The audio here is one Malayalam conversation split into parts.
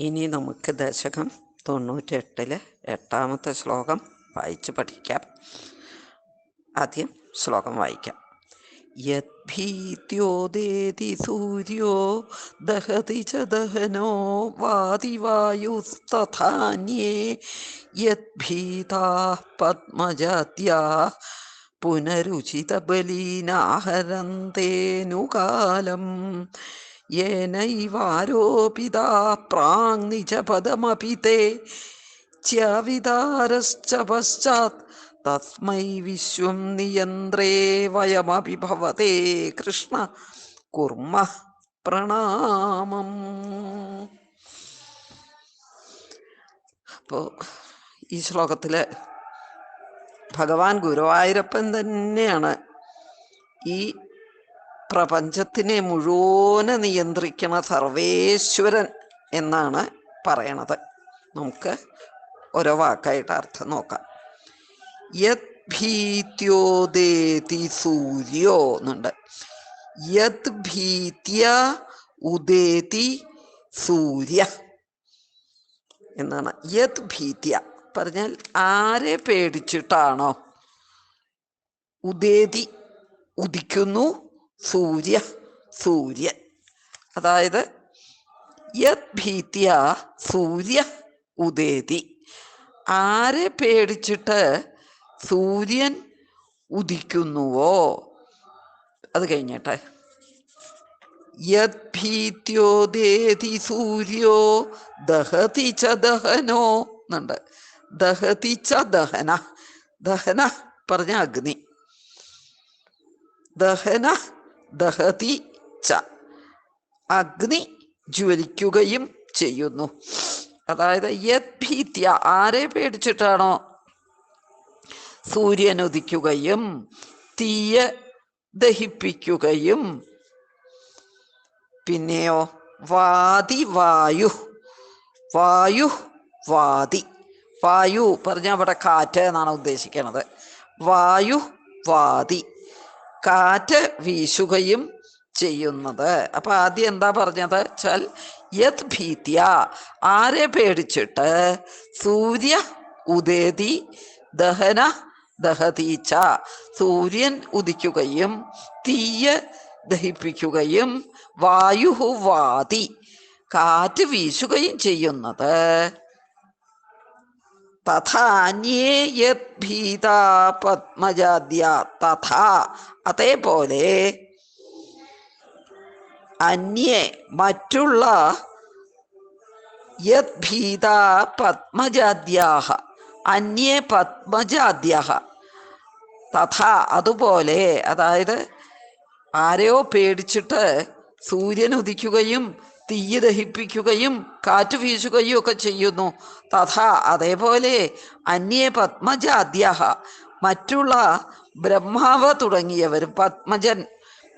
ഇനി നമുക്ക് ദശകം തൊണ്ണൂറ്റെട്ടിലെ എട്ടാമത്തെ ശ്ലോകം വായിച്ച് പഠിക്കാം. ആദ്യം ശ്ലോകം വായിക്കാം. യദ്ഭീത്യോദേതി സൂര്യോ ദഹതി ച ദഹനോ വാതിവായുസ്തഥാന്യേ യദ്ഭീതാ പത്മജാത്യാ പുനരുചിതബലീനാഹരന്തേനുകാലം येनैवारोपिता प्राङ् निजपदमपि ते च्याविदारश्च पश्चात् तस्मै विश्वं नियन्त्रे वयमपि भवते कृष्ण कुर्मः പ്രണാമം അപ്പോൾ ഈ ശ്ലോകത്തില് ഭഗവാൻ ഗുരുവായൂരപ്പൻ തന്നെയാണ് ഈ പ്രപഞ്ചത്തിനെ മുഴുവൻ നിയന്ത്രിക്കണ സർവേശ്വരൻ എന്നാണ് പറയണത്. നമുക്ക് ഓരോ വാക്കായിട്ട് അർത്ഥം നോക്കാം. യത് ഭീത്യോദേതി സൂര്യോ എന്നുണ്ട്. യത് ഭീത്യ ഉദേതി സൂര്യ എന്നാണ്. യത് ഭീത്യ പറഞ്ഞാൽ ആരെ പേടിച്ചിട്ടാണോ? ഉദേതി ഉദിക്കുന്നു സൂര്യ സൂര്യൻ. അതായത് യത് ഭീത്യ സൂര്യ ഉദേതി. ആരെ പേടിച്ചിട്ട് സൂര്യൻ ഉദിക്കുന്നുവോ? അത് കഴിഞ്ഞിട്ടെ. യത് ഭീത്യോദേതി സൂര്യോ ദഹതി ച ദഹനോ എന്നുണ്ട് ദഹതി ച ദഹന. ദഹന പറഞ്ഞ അഗ്നി. ദഹന ദഹതി ച. അഗ്നി ജ്വലിക്കുകയും ചെയ്യുന്നു. അതായത് യത് ഭീത്യ. ആരെ പേടിച്ചിട്ടാണോ? സൂര്യൻ ഉദിക്കുകയും തീയ ദഹിപ്പിക്കുകയും. പിന്നെയോ വാതി വായു. വായു വാതി വായു പറഞ്ഞ അവിടെ കാറ്റ് എന്നാണ് ഉദ്ദേശിക്കുന്നത് വായു വാതി കാറ്റ് വീശുകയും ചെയ്യുന്നത്. അപ്പൊ ആദ്യം എന്താ പറഞ്ഞത്? വെച്ചാൽ യത് ഭീത്യ. ആരെ പേടിച്ചിട്ട്? സൂര്യ ഉദേതി ദഹന ദഹതീച്ച. സൂര്യൻ ഉദിക്കുകയും തീയ ദഹിപ്പിക്കുകയും വായുഹു വാതി. കാറ്റ് വീശുകയും ചെയ്യുന്നത്. പത്മജാദ്യ അതേപോലെ അന്യേ മറ്റുള്ള യത് ഭീത പത്മജാദ്യാഹ അന്യേ പത്മജാദ്യഹ തഥാ അതുപോലെ അതായത് ആരെയോ പേടിച്ചിട്ട് സൂര്യൻ ഉദിക്കുകയും തീയ് ദഹിപ്പിക്കുകയും കാറ്റ് വീശുകയും ഒക്കെ ചെയ്യുന്നു. തഥാ അതേപോലെ അന്യേ പത്മജാദ്യ മറ്റുള്ള ബ്രഹ്മാവ് തുടങ്ങിയവരും പത്മജൻ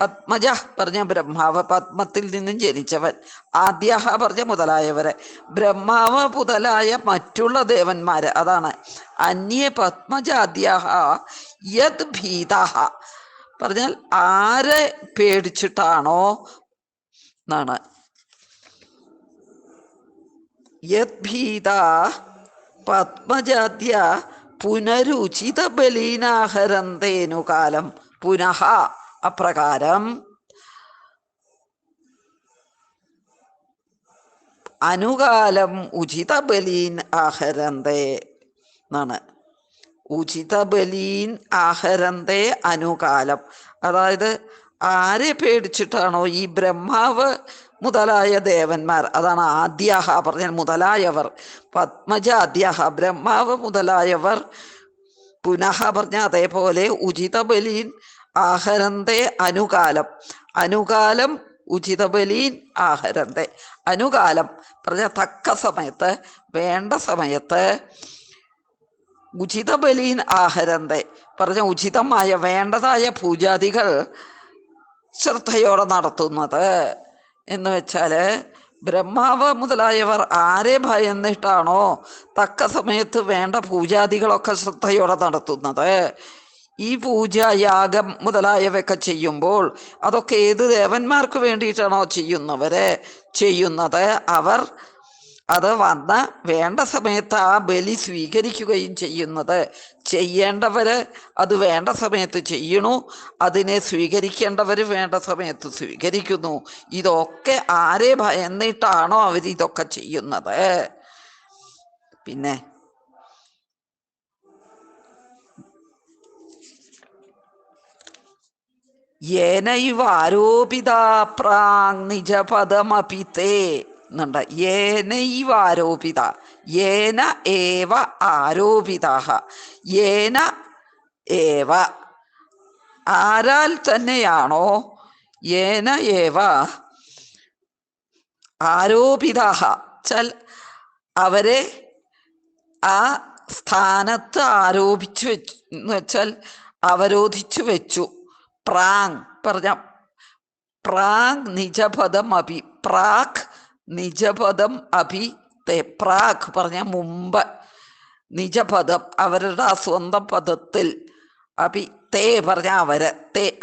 പത്മജ പറഞ്ഞ ബ്രഹ്മാവ് പത്മത്തിൽ നിന്നും ജനിച്ചവൻ. ആദ്യ പറഞ്ഞ മുതലായവരെ ബ്രഹ്മാവ് മുതലായ മറ്റുള്ള ദേവന്മാര് അതാണ് അന്യ പത്മജാദ്യ യത് ഭീത പറഞ്ഞാൽ ആരെ പേടിച്ചിട്ടാണോ എന്നാണ്. യദ്ഭീത പത്മജാദ്യ പുനരുചിത ബലീനാഹരന്തേനു കാലം പുനഃ അപ്രകാരം. അനുകാലം ഉചിത ബലീൻ ആഹരന്തേ എന്നാണ്. ഉചിത ബലീൻ ആഹരന്തേ അനുകാലം. അതായത് ആരെ പേടിച്ചിട്ടാണോ ഈ ബ്രഹ്മാവ് മുതലായ ദേവന്മാർ. അതാണ് ആദ്യാഹ പറഞ്ഞാൽ മുതലായവർ. പത്മജ ആദ്യാഹ ബ്രഹ്മാവ് മുതലായവർ. പുനഃ പറഞ്ഞ അതേപോലെ ഉചിത ബലീൻ ആഹരന്തേ അനുകാലം. അനുകാലം ഉചിത ബലീൻ ആഹരന്തേ. അനുകാലം പറഞ്ഞ തക്ക സമയത്ത് വേണ്ട സമയത്ത് ഉചിത ബലീൻ ആഹരന്തേ. പറഞ്ഞ ഉചിതമായ വേണ്ടതായ പൂജാദികൾ ശ്രദ്ധയോടെ നടത്തുന്നത്. എന്ന് വെച്ചാൽ ബ്രഹ്മാവ് മുതലായവർ ആരെ ഭയന്നിട്ടാണോ തക്ക സമയത്ത് വേണ്ട പൂജാദികളൊക്കെ ശ്രദ്ധയോടെ നടത്തുന്നത്? ഈ പൂജ യാഗം മുതലായവയൊക്കെ ചെയ്യുമ്പോൾ അതൊക്കെ ഏത് ദേവന്മാർക്ക് വേണ്ടിയിട്ടാണോ ചെയ്യുന്നവരെ ചെയ്യുന്നത്? അവർ അത് വന്ന വേണ്ട സമയത്ത് ആ ബലി സ്വീകരിക്കുകയും ചെയ്യുന്നത്. ചെയ്യേണ്ടവര് അത് വേണ്ട സമയത്ത് ചെയ്യണു. അതിനെ സ്വീകരിക്കേണ്ടവർ വേണ്ട സമയത്ത് സ്വീകരിക്കുന്നു. ഇതൊക്കെ ആരെ ഭയന്നിട്ടാണോ അവർ ഇതൊക്കെ ചെയ്യുന്നത്? പിന്നെ യേനൈവ ആരോപിത പ്രാങ് നിജപദമപി എന്നുണ്ട് ഏനൈവ ആരോപിത. ഏന ഏവ ആരോപിത ഏന ഏവ. ആരാൽ തന്നെയാണോ? ഏന ഏവ ആരോപിത ചൽ അവരെ ആ സ്ഥാനത്ത് ആരോപിച്ചു വെച്ചു എന്ന് വെച്ചാൽ അവരോധിച്ചു വെച്ചു. പ്രാങ്. പറഞ്ഞ പ്രാങ് നിജപദം അഭി പ്രാക് നിജപദം അഭി തേ പറഞ്ഞ മുമ്പ്. നിജപദം അവരുടെ ആ സ്വന്തം പദത്തിൽ അഭി തേ പറഞ്ഞ അവർ തേ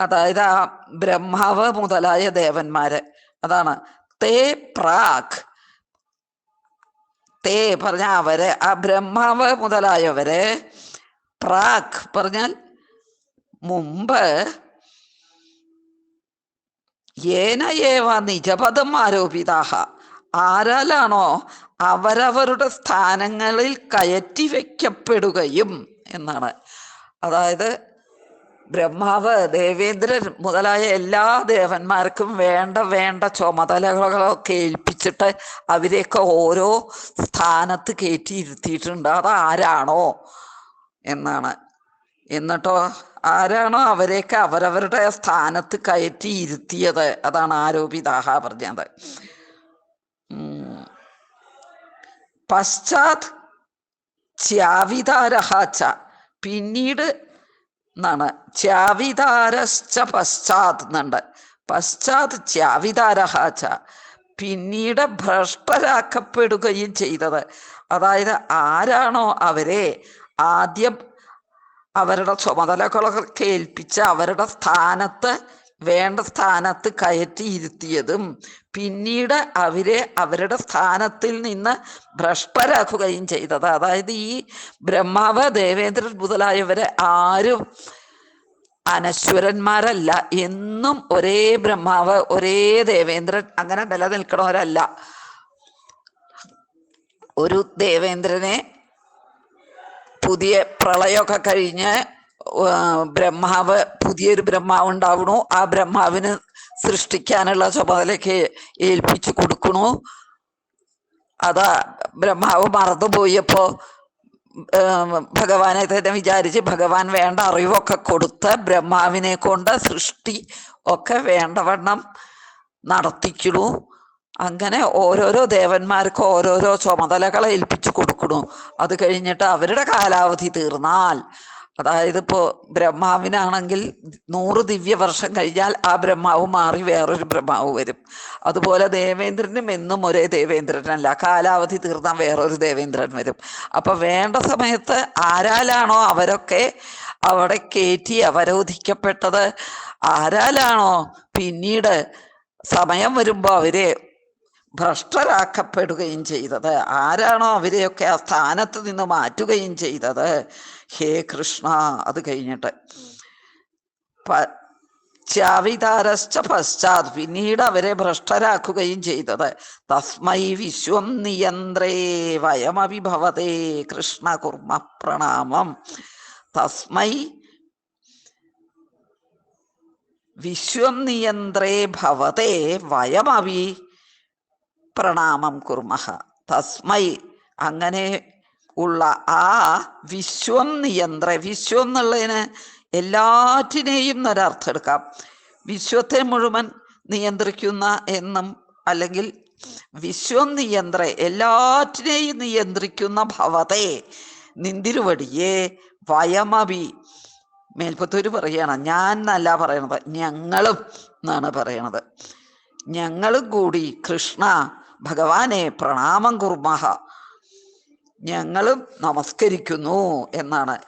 അതായത് ആ ബ്രഹ്മാവ് മുതലായ ദേവന്മാര്. അതാണ് തേ പ്രാക് തേ പറഞ്ഞ അവർ ആ ബ്രഹ്മാവ് മുതലായവര് പ്രാക് പറഞ്ഞാൽ മുമ്പ് ഏന ഏവ നിജപദം ആരോപിതാഹ ആരാലാണോ അവരവരുടെ സ്ഥാനങ്ങളിൽ കയറ്റി വയ്ക്കപ്പെടുകയും എന്നാണ്. അതായത് ബ്രഹ്മാവ് ദേവേന്ദ്രൻ മുതലായ എല്ലാ ദേവന്മാർക്കും വേണ്ട വേണ്ട ചുമതലകളൊക്കെ ഏൽപ്പിച്ചിട്ട് അവരെയൊക്കെ ഓരോ സ്ഥാനത്ത് കയറ്റി ഇരുത്തിയിട്ടുണ്ട്. ആരാണോ എന്നാണ്. എന്നിട്ടോ ആരാണോ അവരെയൊക്കെ അവരവരുടെ സ്ഥാനത്ത് കയറ്റി ഇരുത്തിയത് അതാണ് ആരോപിതാഹ പറഞ്ഞത്. പശ്ചാത് ച്യാവിതാരഹാച്ച പിന്നീട് എന്നാണ് ച്യാവിതാരശ്ച പശ്ചാത് എന്നുണ്ട് പശ്ചാത് ച്യാവിതാരഹാച്ച പിന്നീട് ഭ്രഷ്ടരാക്കപ്പെടുകയും ചെയ്തത്. അതായത് ആരാണോ അവരെ ആദ്യം അവരുടെ ചുമതലകളൊക്കെ ഏൽപ്പിച്ച് അവരുടെ സ്ഥാനത്ത് വേണ്ട സ്ഥാനത്ത് കയറ്റി ഇരുത്തിയതും പിന്നീട് അവരെ അവരുടെ സ്ഥാനത്തിൽ നിന്ന് ഭ്രഷ്ടരാക്കുകയും ചെയ്തത്. അതായത് ഈ ബ്രഹ്മാവ് ദേവേന്ദ്രൻ മുതലായവരെ ആരും അനശ്വരന്മാരല്ല. എന്നും ഒരേ ബ്രഹ്മാവ് ഒരേ ദേവേന്ദ്രൻ അങ്ങനെ നിലനിൽക്കണവരല്ല ഒരു ദേവേന്ദ്രനെ പുതിയ പ്രളയമൊക്കെ കഴിഞ്ഞ് ബ്രഹ്മാവ് പുതിയൊരു ബ്രഹ്മാവ് ഉണ്ടാവണു ആ ബ്രഹ്മാവിന് സൃഷ്ടിക്കാനുള്ള ചുമതലയ്ക്ക് ഏൽപ്പിച്ചു കൊടുക്കണു അതാ ബ്രഹ്മാവ് മറന്നുപോയപ്പോ ഭഗവാനെ തന്നെ വിചാരിച്ച് ഭഗവാൻ വേണ്ട അറിവൊക്കെ കൊടുത്ത് ബ്രഹ്മാവിനെ കൊണ്ട് സൃഷ്ടി ഒക്കെ വേണ്ടവണ്ണം നടത്തിക്കണു അങ്ങനെ ഓരോരോ ദേവന്മാർക്ക് ഓരോരോ ചുമതലകളെ ഏൽപ്പിച്ചു കൊടുക്കണു. അത് കഴിഞ്ഞിട്ട് അവരുടെ കാലാവധി തീർന്നാൽ. അതായത് ഇപ്പോ ബ്രഹ്മാവിനാണെങ്കിൽ നൂറ് ദിവ്യ വർഷം കഴിഞ്ഞാൽ ആ ബ്രഹ്മാവ് മാറി വേറൊരു ബ്രഹ്മാവ് വരും. അതുപോലെ ദേവേന്ദ്രനും എന്നും ഒരേ ദേവേന്ദ്രനല്ല. കാലാവധി തീർന്നാൽ വേറൊരു ദേവേന്ദ്രൻ വരും. അപ്പൊ വേണ്ട സമയത്ത് ആരാലാണോ അവരൊക്കെ അവിടെ കയറ്റി അവരോധിക്കപ്പെട്ടത്? ആരാലാണോ? പിന്നീട് സമയം വരുമ്പോൾ അവരെ ഭ്രഷ്ടരാക്കപ്പെടുകയും ചെയ്തത്. ആരാണോ അവരെയൊക്കെ ആ സ്ഥാനത്ത് നിന്ന് മാറ്റുകയും ചെയ്തത്? ഹേ കൃഷ്ണ അത് കഴിഞ്ഞിട്ട്. ചാവിതാരശ്ച പശ്ചാത് പിന്നീട് അവരെ ഭ്രഷ്ടരാക്കുകയും ചെയ്തത്. തസ്മൈ വിശ്വം നിയന്ത്രേ വയമവിഭവതേ കൃഷ്ണ കുർമ്മ പ്രണാമം. തസ്മൈ വിശ്വം നിയന്ത്രേ ഭവതേ വയമവി പ്രണാമം കുർമഹ. തസ്മൈ. അങ്ങനെ ഉള്ള ആ വിശ്വം നിയന്ത്ര വിശ്വം എന്നുള്ളതിന് എല്ലാറ്റിനെയും ഒരർത്ഥം എടുക്കാം. വിശ്വത്തെ മുഴുവൻ നിയന്ത്രിക്കുന്ന എന്നും അല്ലെങ്കിൽ വിശ്വം നിയന്ത്ര എല്ലാറ്റിനെയും നിയന്ത്രിക്കുന്ന ഭവതേ നിന്തിരുവടിയെ വയമവി മേൽപ്പത്തൂര് പറയണം ഞാൻ എന്നല്ല പറയണത് ഞങ്ങളും എന്നാണ് പറയണത്. ഞങ്ങളും കൂടി കൃഷ്ണ ഭഗവാനെ പ്രണാമം കുർമഹ. ഞങ്ങളും നമസ്കരിക്കുന്നു എന്നാണ്.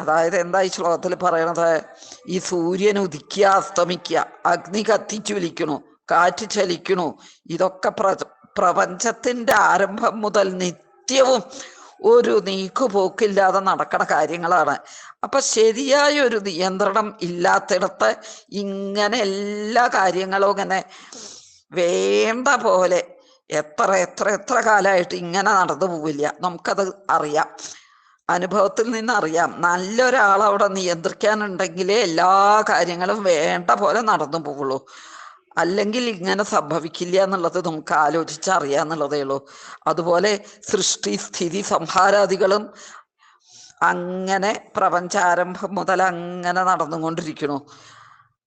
അതായത് എന്താ ഈ ശ്ലോകത്തിൽ പറയണത്? ഈ സൂര്യൻ ഉദിക്കുക അസ്തമിക്കുക അഗ്നി കത്തിച്ചൊലിക്കണു കാറ്റ് ചലിക്കണു ഇതൊക്കെ പ്ര പ്രപഞ്ചത്തിന്റെ ആരംഭം മുതൽ നിത്യവും ഒരു നീക്കുപോക്കില്ലാതെ നടക്കണ കാര്യങ്ങളാണ്. അപ്പൊ ശരിയായ ഒരു നിയന്ത്രണം ഇല്ലാത്തിടത്ത് ഇങ്ങനെ എല്ലാ കാര്യങ്ങളും ഇങ്ങനെ വേണ്ട പോലെ എത്ര എത്ര എത്ര കാലമായിട്ട് ഇങ്ങനെ നടന്നു പോവില്ല. നമുക്കത് അറിയാം. അനുഭവത്തിൽ നിന്ന് അറിയാം. നല്ലൊരാൾ അവിടെ നിയന്ത്രിക്കാനുണ്ടെങ്കിലേ എല്ലാ കാര്യങ്ങളും വേണ്ട പോലെ നടന്നു പോവുള്ളൂ. അല്ലെങ്കിൽ ഇങ്ങനെ സംഭവിക്കില്ല എന്നുള്ളത് നമുക്ക് ആലോചിച്ചറിയാന്നുള്ളതേ ഉള്ളൂ. അതുപോലെ സൃഷ്ടി സ്ഥിതി സംഹാരാദികളും അങ്ങനെ പ്രപഞ്ചാരംഭം മുതൽ അങ്ങനെ നടന്നുകൊണ്ടിരിക്കണു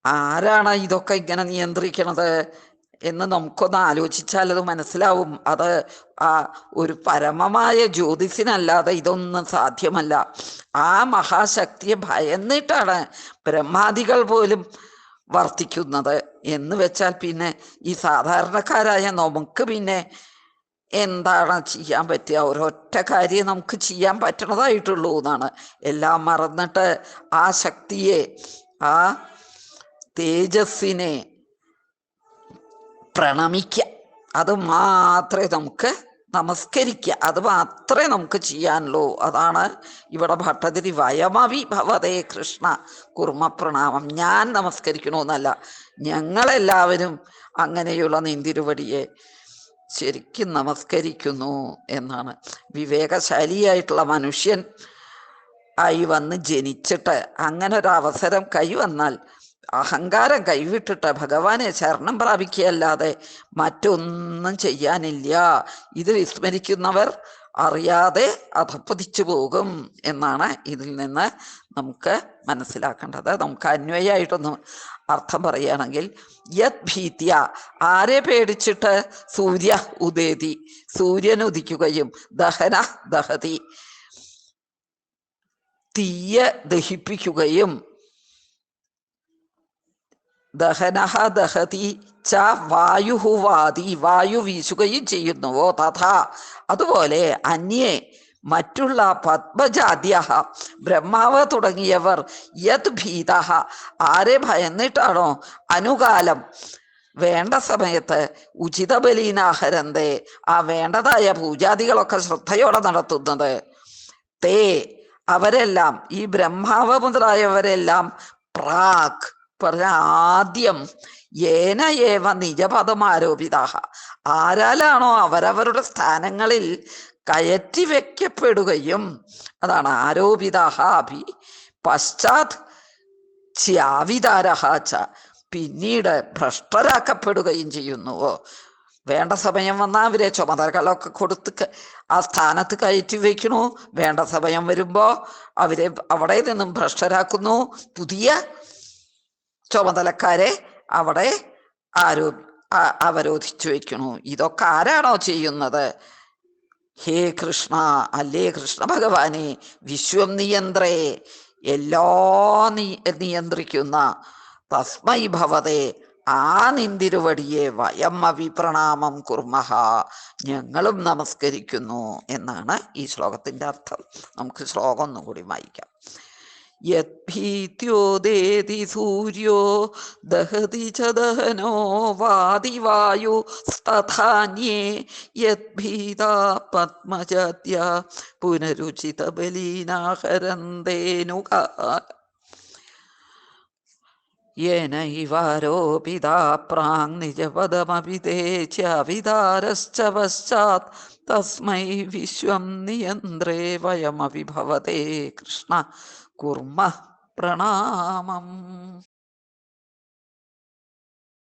ആരാണ് ഇതൊക്കെ ഇങ്ങനെ നിയന്ത്രിക്കണത്? എന്ന് നമുക്കൊന്ന് ആലോചിച്ചാൽ അത് മനസ്സിലാവും. അത് ആ ഒരു പരമമായ ജ്യോതിസിനല്ലാതെ ഇതൊന്നും സാധ്യമല്ല. ആ മഹാശക്തിയെ ഭയന്നിട്ടാണ് ബ്രഹ്മാദികൾ പോലും വർത്തിക്കുന്നത്. എന്ന് വെച്ചാൽ പിന്നെ ഈ സാധാരണക്കാരായ നമുക്ക് പിന്നെ എന്താണ് ചെയ്യാൻ പറ്റുക? ഒരൊറ്റ കാര്യം നമുക്ക് ചെയ്യാൻ പറ്റണതായിട്ടുള്ളൂ എന്നാണ്. എല്ലാം മറന്നിട്ട് ആ ശക്തിയെ ആ തേജസ്സിനെ പ്രണമിക്കുക അത് മാത്രമേ നമുക്ക് നമസ്കരിക്കുക അത് മാത്രമേ നമുക്ക് ചെയ്യാനുള്ളൂ. അതാണ് ഇവിടെ ഭട്ടതിരി വയമവി ഭവതേ കൃഷ്ണ കുർമ്മ പ്രണാമം. ഞാൻ നമസ്കരിക്കണമെന്നല്ല ഞങ്ങളെല്ലാവരും അങ്ങനെയുള്ള നീന്തിരുവടിയെ ശരിക്കും നമസ്കരിക്കുന്നു എന്നാണ്. വിവേകശാലിയായിട്ടുള്ള മനുഷ്യൻ ആയി വന്ന് ജനിച്ചിട്ട് അങ്ങനെ ഒരു അവസരം കൈവന്നാൽ അഹങ്കാരം കൈവിട്ടിട്ട് ഭഗവാനെ ശരണം പ്രാപിക്കുകയല്ലാതെ മറ്റൊന്നും ചെയ്യാനില്ല. ഇത് വിസ്മരിക്കുന്നവർ അറിയാതെ അധപ്പതിച്ചു പോകും എന്നാണ് ഇതിൽ നിന്ന് നമുക്ക് മനസ്സിലാക്കേണ്ടത്. നമുക്ക് അന്വയമായിട്ടൊന്ന് അർത്ഥം പറയുകയാണെങ്കിൽ യത് ഭീത്യ ആരെ പേടിച്ചിട്ട് സൂര്യ ഉദേതി? സൂര്യൻ ഉദിക്കുകയും ദഹന ദഹതി. തീയ ദഹിപ്പിക്കുകയും ദഹനഹ ദഹതി ച വായുഹു വാതി വായു വീശുകയും ചെയ്യുന്നുവോ തഥാ. അതുപോലെ അന്യേ മറ്റുള്ള പത്മജാദ്യ ബ്രഹ്മാവ് തുടങ്ങിയവർ യത് ഭീത ആരെ ഭയന്നിട്ടാണോ അനുകാലം? വേണ്ട സമയത്ത് ഉചിത ബലീനാഹരന്തേ ആ വേണ്ടതായ പൂജാദികളൊക്കെ ശ്രദ്ധയോടെ നടത്തുന്നത്. തേ അവരെല്ലാം ഈ ബ്രഹ്മാവ് മുതലായവരെല്ലാം പ്രാഗ് പറഞ്ഞ ആദ്യം ഏന ഏവ നിജപദം ആരോപിത ആരാലാണോ അവരവരുടെ സ്ഥാനങ്ങളിൽ കയറ്റി വെക്കപ്പെടുകയും അതാണ് ആരോപിതാഹ അഭി. പശ്ചാത് ച്യാവിതാരഹ ച. പിന്നീട് ഭ്രഷ്ടരാക്കപ്പെടുകയും ചെയ്യുന്നുവോ വേണ്ട സമയം വന്നാൽ അവരെ ചുമതലകളൊക്കെ കൊടുത്ത് ആ സ്ഥാനത്ത് കയറ്റി വെക്കണു. വേണ്ട സമയം വരുമ്പോ അവരെ അവിടെ നിന്നും ഭ്രഷ്ടരാക്കുന്നു. പുതിയ ചുമതലക്കാരെ അവിടെ ആരോ അവരോധിച്ചു വെക്കണു ഇതൊക്കെ ആരാണോ ചെയ്യുന്നത്? ഹേ കൃഷ്ണ അല്ലേ കൃഷ്ണ ഭഗവാനെ വിശ്വം നിയന്ത്രേ. എല്ലാ നീ നിയന്ത്രിക്കുന്ന തസ്മൈ ഭവതേ ആ നിന്തിരുവടിയെ വയം അവിപ്രണാമം കുർമഹ. ഞങ്ങളും നമസ്കരിക്കുന്നു എന്നാണ് ഈ ശ്ലോകത്തിന്റെ അർത്ഥം. നമുക്ക് ശ്ലോകം ഒന്നുകൂടി വായിക്കാം. യത്ഭീത്യോദേതി സൂര്യോ ദഹതി ച ദഹനോ വാദിവായു സ്തഥാന്യേ യത്ഭീത പത്മജത്യ പുനരുചിത ബലീനാഹരന്തേനുക. യേനൈവാരോപിതാ പ്രാങ് നിജപദമപി പശ്ചാത് തസ്മൈ വിശ്വം നിയന്ത്രേ വയമവിഭവതേ കൃഷ്ണ. കുർമ്മ പ്രണാമം.